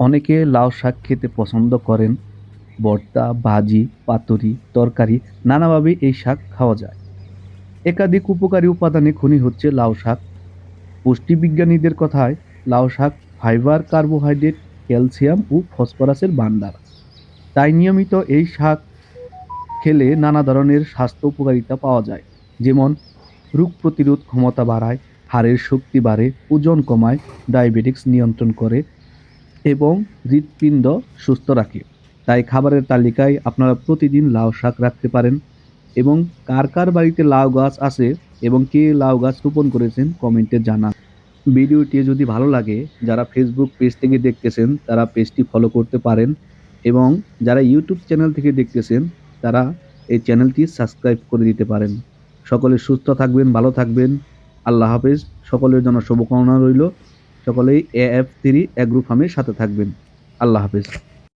অনেকে লাউ শাক খেতে পছন্দ করেন। ভর্তা, ভাজি, পাতুরি, তরকারি, নানাভাবে এই শাক খাওয়া যায়। একাধিক উপকারী উপাদানে খনি হচ্ছে লাউ শাক। পুষ্টিবিজ্ঞানীদের কথায়, লাউ শাক ফাইবার, কার্বোহাইড্রেট, ক্যালসিয়াম ও ফসফরাসের ভাণ্ডার। তাই নিয়মিত এই শাক খেলে নানা ধরনের স্বাস্থ্য উপকারিতা পাওয়া যায়। যেমন, রোগ প্রতিরোধ ক্ষমতা বাড়ায়, হাড়ের শক্তি বাড়ে, ওজন কমায়, ডায়াবেটিক্স নিয়ন্ত্রণ করে এবং হৃৎপিণ্ড সুস্থ রাখে। তাই খাবারের তালিকায় আপনারা প্রতিদিন লাউ শাক রাখতে পারেন এবং কার কার বাড়িতে লাউ গাছ আছে এবং কে লাউ গাছ রোপণ করেছেন কমেন্টে জানান। ভিডিওটি যদি ভালো লাগে, যারা ফেসবুক পেজ থেকে দেখতেছেন, তারা পেজটি ফলো করতে পারেন এবং যারা ইউটিউব চ্যানেল থেকে দেখতেছেন, তারা এই চ্যানেলটি সাবস্ক্রাইব করে দিতে পারেন। সকলে সুস্থ থাকবেন, ভালো থাকবেন। আল্লাহ হাফেজ। সকলের জন্য শুভকামনা রইল। সকলেই এ এফ থ্রি গ্রুপ ফার্মের সাথে থাকবেন। আল্লাহ হাফেজ।